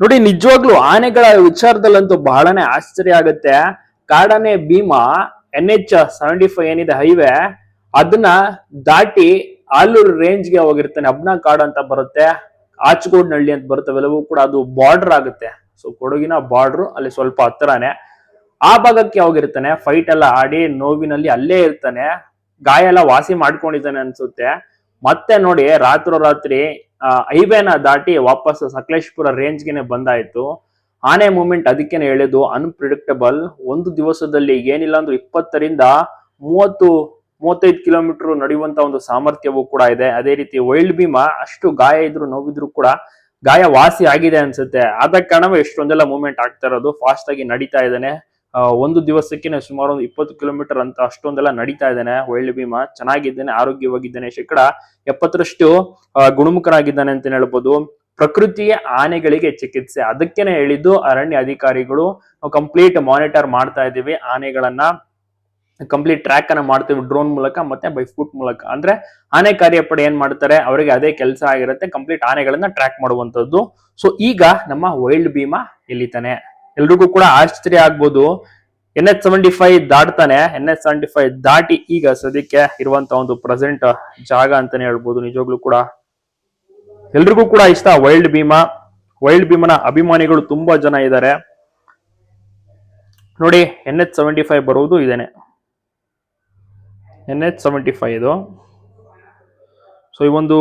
ನೋಡಿ, ನಿಜವಾಗ್ಲೂ ಆನೆಗಳ ವಿಚಾರದಲ್ಲಂತೂ ಬಹಳನೇ ಆಶ್ಚರ್ಯ ಆಗುತ್ತೆ. ಕಾಡಾನೆ Bhima N H seventy five ಏನಿದೆ ಹೈವೇ ಅದನ್ನ ದಾಟಿ ಆಲೂರು ರೇಂಜ್ಗೆ ಹೋಗಿರ್ತಾನೆ. ಅಬ್ನ ಕಾಡು ಅಂತ ಬರುತ್ತೆ. ಆಚಗೋಡ್ನಹಳ್ಳಿ ಅಂತ ಬರುತ್ತೆ. ಅವೆಲ್ಲವೂ ಕೂಡ ಅದು ಬಾರ್ಡರ್ ಆಗುತ್ತೆ. ಸೊ ಕೊಡಗಿನ ಬಾರ್ಡ್ರು ಅಲ್ಲಿ ಸ್ವಲ್ಪ ಹತ್ತಿರಾನೆ. ಆ ಭಾಗಕ್ಕೆ ಹೋಗಿರ್ತಾನೆ. ಫೈಟ್ ಎಲ್ಲ ಆಡಿ ನೋವಿನಲ್ಲಿ ಅಲ್ಲೇ ಇರ್ತಾನೆ. ಗಾಯ ಎಲ್ಲ ವಾಸಿ ಮಾಡ್ಕೊಂಡಿದ್ದಾನೆ ಅನ್ಸುತ್ತೆ. ಮತ್ತೆ ನೋಡಿ, ರಾತ್ರೋರಾತ್ರಿ ಹೈವೇನ ದಾಟಿ ವಾಪಸ್ ಸಕಲೇಶ್ಪುರ ರೇಂಜ್ಗೆನೆ ಬಂದಾಯ್ತು. ಆನೆ ಮೂಮೆಂಟ್ ಅದಕ್ಕೇನೆ ಹೇಳಿದ್ದು ಅನ್ಪ್ರಿಡಿಕ್ಟಬಲ್ ಒಂದು ದಿವಸದಲ್ಲಿ ಏನಿಲ್ಲ ಅಂದ್ರೆ ಇಪ್ಪತ್ತರಿಂದ ಮೂವತ್ತು, ಮೂವತ್ತೈದು ಕಿಲೋಮೀಟರ್ ನಡೆಯುವಂತ ಒಂದು ಸಾಮರ್ಥ್ಯವೂ ಕೂಡ ಇದೆ. ಅದೇ ರೀತಿ ವೈಲ್ಡ್ ಭೀಮ, ಅಷ್ಟು ಗಾಯ ಇದ್ರು ನೋವಿದ್ರು ಕೂಡ ಗಾಯ ವಾಸಿ ಆಗಿದೆ ಅನ್ಸುತ್ತೆ. ಆದ ಕಾರಣವೇ ಎಷ್ಟೊಂದೆಲ್ಲ ಮೂಮೆಂಟ್ ಆಗ್ತಾ ಇರೋದು. ಫಾಸ್ಟ್ ಆಗಿ ನಡೀತಾ ಇದ್ದಾನೆ. ಒಂದು ದಿವಸಕ್ಕೆ ಸುಮಾರು ಒಂದು ಇಪ್ಪತ್ತು ಕಿಲೋಮೀಟರ್ ಅಂತ ಅಷ್ಟೊಂದೆಲ್ಲ ನಡೀತಾ ಇದ್ದಾನೆ. ಒಳ್ಳೆ ಭೀಮಾ ಚೆನ್ನಾಗಿದ್ದಾನೆ, ಆರೋಗ್ಯವಾಗಿದ್ದಾನೆ. ಶೇಕಡ ಎಪ್ಪತ್ತರಷ್ಟು ಗುಣಮುಖರಾಗಿದ್ದಾನೆ ಅಂತ ಹೇಳ್ಬೋದು. ಪ್ರಕೃತಿಯ ಆನೆಗಳಿಗೆ ಚಿಕಿತ್ಸೆ. ಅದಕ್ಕೇನೆ ಹೇಳಿದ್ದು, ಅರಣ್ಯ ಅಧಿಕಾರಿಗಳು ಕಂಪ್ಲೀಟ್ ಮಾನಿಟರ್ ಮಾಡ್ತಾ ಇದ್ದೀವಿ ಆನೆಗಳನ್ನ. ಕಂಪ್ಲೀಟ್ ಟ್ರ್ಯಾಕ್ ಅನ್ನ ಮಾಡ್ತೀವಿ ಡ್ರೋನ್ ಮೂಲಕ ಮತ್ತೆ ಬೈ ಫುಟ್ ಮೂಲಕ. ಅಂದ್ರೆ ಆನೆ ಕಾರ್ಯಪಡೆ ಏನ್ ಮಾಡ್ತಾರೆ? ಅವರಿಗೆ ಅದೇ ಕೆಲಸ ಆಗಿರುತ್ತೆ. ಕಂಪ್ಲೀಟ್ ಆನೆಗಳನ್ನ ಟ್ರ್ಯಾಕ್ ಮಾಡುವಂತದ್ದು ಸೊ ಈಗ ನಮ್ಮ ವೈಲ್ಡ್ ಭೀಮಾ ಎಲ್ಲಿತಾನೆ ಎಲ್ರಿಗೂ ಕೂಡ ಆಶ್ಚರ್ಯ ಆಗ್ಬೋದು. ಎನ್ ಎಚ್ ಸೆವೆಂಟಿ ಫೈವ್ ದಾಟ್ತಾನೆ. ಎನ್ ಎಚ್ ಸೆವೆಂಟಿ ಫೈವ್ ದಾಟಿ ಈಗ ಸದ್ಯಕ್ಕೆ ಇರುವಂತ ಒಂದು ಪ್ರೆಸೆಂಟ್ ಜಾಗ ಅಂತಾನೆ ಹೇಳ್ಬೋದು. ನಿಜವಾಗ್ಲೂ ಕೂಡ ಎಲ್ರಿಗೂ ಕೂಡ ಇಷ್ಟ ವೈಲ್ಡ್ ಭೀಮಾ. ವೈಲ್ಡ್ ಭೀಮನ ಅಭಿಮಾನಿಗಳು ತುಂಬಾ ಜನ ಇದ್ದಾರೆ. ನೋಡಿ ಎನ್ ಎಚ್ ಸೆವೆಂಟಿ ಫೈವ್ ಬರುವುದು ಇದೇನೆ. ಎನ್ ಎಚ್ ಸೆವೆಂಟಿ ಫೈವ್ ಇದು. ಸೊ ಈ ಒಂದು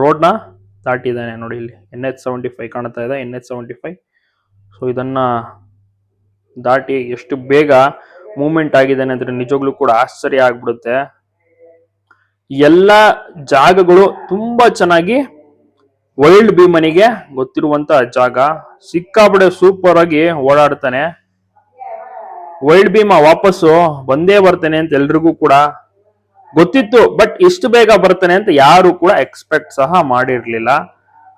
ರೋಡ್ನ ದಾಟಿದ್ದಾನೆ ನೋಡಿ ಇಲ್ಲಿ. ಎನ್ ಎಚ್ ಸೆವೆಂಟಿ ಫೈವ್ ಕಾಣ್ತಾ ಇದೆ. N H seventy five so ಇದನ್ನ ದಾಟಿ ಎಷ್ಟು ಬೇಗ ಮೂಮೆಂಟ್ ಆಗಿದ್ದಾನೆ ಅಂದರೆ ನಿಜವಾಗ್ಲೂ ಕೂಡ ಆಶ್ಚರ್ಯ ಆಗ್ಬಿಡುತ್ತೆ. ಎಲ್ಲ ಜಾಗಗಳು ತುಂಬಾ ಚೆನ್ನಾಗಿ ವೈಲ್ಡ್ ಭೀಮನಿಗೆ ಗೊತ್ತಿರುವಂತ ಜಾಗ. ಸಿಕ್ಕಾಪಡೆ ಸೂಪರ್ ಆಗಿ ಓಡಾಡ್ತಾನೆ. ವೈಲ್ಡ್ ಭೀಮ ವಾಪಸ್ಸು ಬಂದೇ ಬರ್ತಾನೆ ಅಂತ ಎಲ್ರಿಗೂ ಕೂಡ ಗೊತ್ತಿತ್ತು ಬಟ್ ಇಷ್ಟು ಬೇಗ ಬರ್ತಾನೆ ಅಂತ ಯಾರು ಕೂಡ ಎಕ್ಸ್ಪೆಕ್ಟ್ ಸಹ ಮಾಡಿರ್ಲಿಲ್ಲ.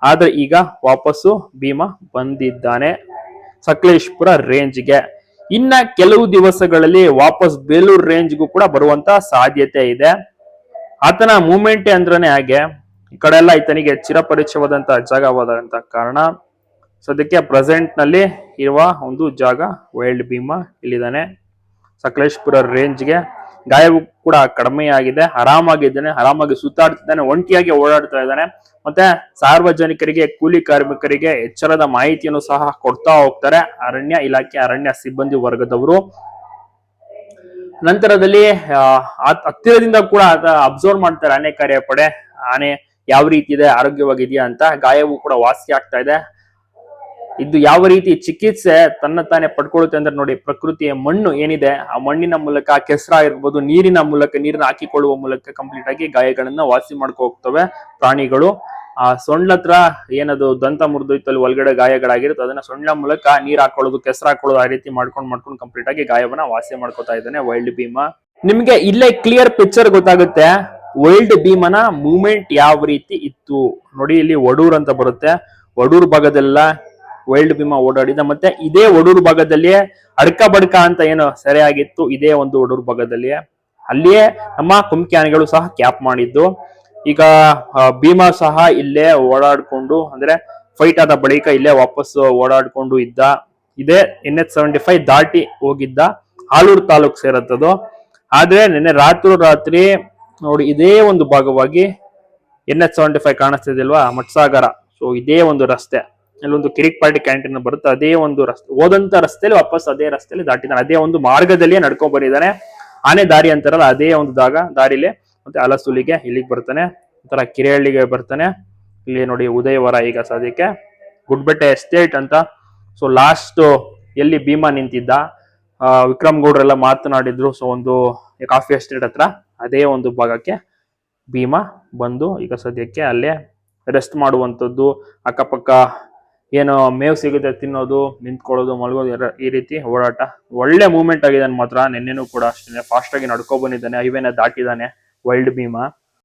ಆದ್ರೆ ಈಗ ವಾಪಸ್ಸು ಭೀಮ ಬಂದಿದ್ದಾನೆ. ಸಕಲೇಶ್ಪುರ ರೇಂಜ್ಗೆ. ಇನ್ನ ಕೆಲವು ದಿವಸಗಳಲ್ಲಿ ವಾಪಸ್ ಬೇಲೂರು ರೇಂಜ್ಗೂ ಕೂಡ ಬರುವಂತ ಸಾಧ್ಯತೆ ಇದೆ. ಆತನ ಮೂಮೆಂಟ್ ಅಂದ್ರೆ ಹಾಗೆ, ಈ ಕಡೆ ಎಲ್ಲ ಈತನಿಗೆ ಚಿರಪರಿಚಯವಾದಂತ ಜಾಗವಾದಂತ ಕಾರಣ. ಸದ್ಯಕ್ಕೆ ಪ್ರೆಸೆಂಟ್ನಲ್ಲಿ ಇರುವ ಒಂದು ಜಾಗ ವೈಲ್ಡ್ ಭೀಮಾ ಇಲ್ಲಿದ್ದಾನೆ. ಸಕಲೇಶ್ಪುರ ರೇಂಜ್ಗೆ ಗಾಯವು ಕೂಡ ಕಡಿಮೆ ಆಗಿದೆ ಆರಾಮಾಗಿದ್ದಾನೆ ಆರಾಮಾಗಿ ಸುತ್ತಾಡ್ತಿದ್ದಾನೆ, ಒಂಟಿಯಾಗಿ ಓಡಾಡ್ತಾ ಇದ್ದಾನೆ. ಮತ್ತೆ ಸಾರ್ವಜನಿಕರಿಗೆ, ಕೂಲಿ ಕಾರ್ಮಿಕರಿಗೆ ಎಚ್ಚರದ ಮಾಹಿತಿಯನ್ನು ಸಹ ಕೊಡ್ತಾ ಹೋಗ್ತಾರೆ ಅರಣ್ಯ ಇಲಾಖೆ, ಅರಣ್ಯ ಸಿಬ್ಬಂದಿ ವರ್ಗದವರು. ನಂತರದಲ್ಲಿ ಹತ್ತಿರದಿಂದ ಕೂಡ ಅಬ್ಸರ್ವ್ ಮಾಡ್ತಾರೆ ಆನೆ ಕಾರ್ಯಪಡೆ. ಆನೆ ಯಾವ ರೀತಿ ಇದೆ, ಆರೋಗ್ಯವಾಗಿದೆಯಾ ಅಂತ. ಗಾಯವು ಕೂಡ ವಾಸಿ ಆಗ್ತಾ ಇದೆ. ಇದು ಯಾವ ರೀತಿ ಚಿಕಿತ್ಸೆ ತನ್ನ ತಾನೇ ಪಡ್ಕೊಳ್ಳುತ್ತೆ ಅಂದ್ರೆ ನೋಡಿ, ಪ್ರಕೃತಿಯ ಮಣ್ಣು ಏನಿದೆ, ಆ ಮಣ್ಣಿನ ಮೂಲಕ, ಕೆಸರ ಇರ್ಬೋದು, ನೀರಿನ ಮೂಲಕ, ನೀರನ್ನ ಹಾಕಿಕೊಳ್ಳುವ ಮೂಲಕ ಕಂಪ್ಲೀಟ್ ಆಗಿ ಗಾಯಗಳನ್ನ ವಾಸಿ ಮಾಡ್ಕೊ ಹೋಗ್ತವೆ ಪ್ರಾಣಿಗಳು. ಆ ಸೊಂಡ್ಲತ್ರ ಏನದು, ದಂತ ಮುರಿದೋಯ್ತು ಅಲ್ಲಿ ಒಳಗಡೆ ಗಾಯಗಳಾಗಿರುತ್ತೆ, ಅದನ್ನ ಸೊಂಡ್ಲ ಮೂಲಕ ನೀರ್ ಹಾಕೊಳ್ಳೋದು, ಕೆಸರು ಹಾಕೊಳ್ಳೋದು ಆ ರೀತಿ ಮಾಡ್ಕೊಂಡು ಮಾಡ್ಕೊಂಡು ಕಂಪ್ಲೀಟ್ ಆಗಿ ಗಾಯವನ್ನ ವಾಸಿ ಮಾಡ್ಕೊತಾ ಇದ್ದಾನೆ ವೈಲ್ಡ್ ಭೀಮ. ನಿಮ್ಗೆ ಇಲ್ಲೇ ಕ್ಲಿಯರ್ ಪಿಕ್ಚರ್ ಗೊತ್ತಾಗುತ್ತೆ ವೈಲ್ಡ್ ಭೀಮನ ಮೂವ್ಮೆಂಟ್ ಯಾವ ರೀತಿ ಇತ್ತು. ನೋಡಿ, ಇಲ್ಲಿ ವಡೂರ್ ಅಂತ ಬರುತ್ತೆ. ವಡೂರ್ ಭಾಗದೆಲ್ಲ ವೈಲ್ಡ್ ಭೀಮಾ ಓಡಾಡಿದ, ಮತ್ತೆ ಇದೇ ಒಡೂರು ಭಾಗದಲ್ಲಿಯೇ ಅಡ್ಕ ಬಡ್ಕ ಅಂತ ಏನು ಸೆರೆಯಾಗಿತ್ತು, ಇದೇ ಒಂದು ಒಡೂರು ಭಾಗದಲ್ಲಿಯೇ. ಅಲ್ಲಿಯೇ ನಮ್ಮ ಕುಮ್ಕಿ ಸಹ ಕ್ಯಾಪ್ ಮಾಡಿದ್ದು. ಈಗ ಭೀಮ ಭೀಮಾ ಸಹ ಇಲ್ಲೇ ಓಡಾಡ್ಕೊಂಡು, ಅಂದ್ರೆ ಫೈಟ್ ಆದ ಬಳಿಕ ಇಲ್ಲೇ ವಾಪಸ್ ಓಡಾಡ್ಕೊಂಡು ಇದ್ದ. ಇದೇ ಎನ್ ಎಚ್ ಸೆವೆಂಟಿ ಫೈವ್ ದಾಟಿ ಹೋಗಿದ್ದ ಆಲೂರು ತಾಲೂಕ್ ಸೇರತ್ತದು. ಆದ್ರೆ ನಿನ್ನೆ ರಾತ್ರಿ ರಾತ್ರಿ, ನೋಡಿ, ಇದೇ ಒಂದು ಭಾಗವಾಗಿ ಎನ್ ಎಚ್ ಸೆವೆಂಟಿ ಫೈವ್ ಕಾಣಿಸ್ತಿದಿಲ್ವಾ ಮಟ್ಸಾಗರ. ಸೊ ಇದೇ ಒಂದು ರಸ್ತೆ. ಇಲ್ಲೊಂದು ಕಿರಿಕ್ ಪಾರ್ಟಿ ಕ್ಯಾಂಟೀನ್ ಬರುತ್ತೆ, ಅದೇ ಒಂದು ರಸ್ತೆ, ಹೋದಂತ ರಸ್ತೆಯಲ್ಲಿ ವಾಪಸ್ ಅದೇ ರಸ್ತೆಯಲ್ಲಿ ದಾಟಿದ್ದಾನೆ ಅದೇ ಒಂದು ಮಾರ್ಗದಲ್ಲಿಯೇ ನಡ್ಕೊಂಡ್ ಬಂದಿದ್ದಾನೆ ಆನೆ ದಾರಿ ಅಂತಾರಲ್ಲ, ಅದೇ ಒಂದು ಜಾಗ ದಾರಿಲಿ ಮತ್ತೆ ಅಲಸುಲಿಗೆ ಇಲ್ಲಿಗೆ ಬರ್ತಾನೆ, ಒಂಥರ ಕಿರೆಹಳ್ಳಿಗೆ ಬರ್ತಾನೆ. ಇಲ್ಲಿ ನೋಡಿ ಉದಯವರ ಈಗ ಸದ್ಯಕ್ಕೆ, ಗುಡ್ಬೆಟ್ಟೆ ಎಸ್ಟೇಟ್ ಅಂತ. ಸೊ ಲಾಸ್ಟ್ ಎಲ್ಲಿ ಭೀಮಾ ನಿಂತಿದ್ದ ವಿಕ್ರಮ್ ಗೌಡ್ರೆಲ್ಲ ಮಾತನಾಡಿದ್ರು ಸೊ ಒಂದು ಕಾಫಿ ಎಸ್ಟೇಟ್ ಹತ್ರ, ಅದೇ ಒಂದು ಭಾಗಕ್ಕೆ ಭೀಮಾ ಬಂದು ಈಗ ಸದ್ಯಕ್ಕೆ ಅಲ್ಲೇ ರೆಸ್ಟ್ ಮಾಡುವಂಥದ್ದು, ಅಕ್ಕಪಕ್ಕ ಏನು ಮೇವು ಸಿಗುತ್ತೆ ತಿನ್ನೋದು, ನಿಂತ್ಕೊಳ್ಳೋದು, ಮಲಗೋದು ಈ ರೀತಿ ಓಡಾಟ ಒಳ್ಳೆ ಮೂವ್ಮೆಂಟ್ ಆಗಿದೆ ಮಾತ್ರ ನಿನ್ನೆನೂ ಕೂಡ ಅಷ್ಟೇ. ಫಾಸ್ಟ್ ಆಗಿ ನಡ್ಕೊ ಬಂದಿದ್ದಾನೆ. ಹೈವೇನ ದಾಟಿದಾನೆ. ವೈಲ್ಡ್ ಭೀಮಾ.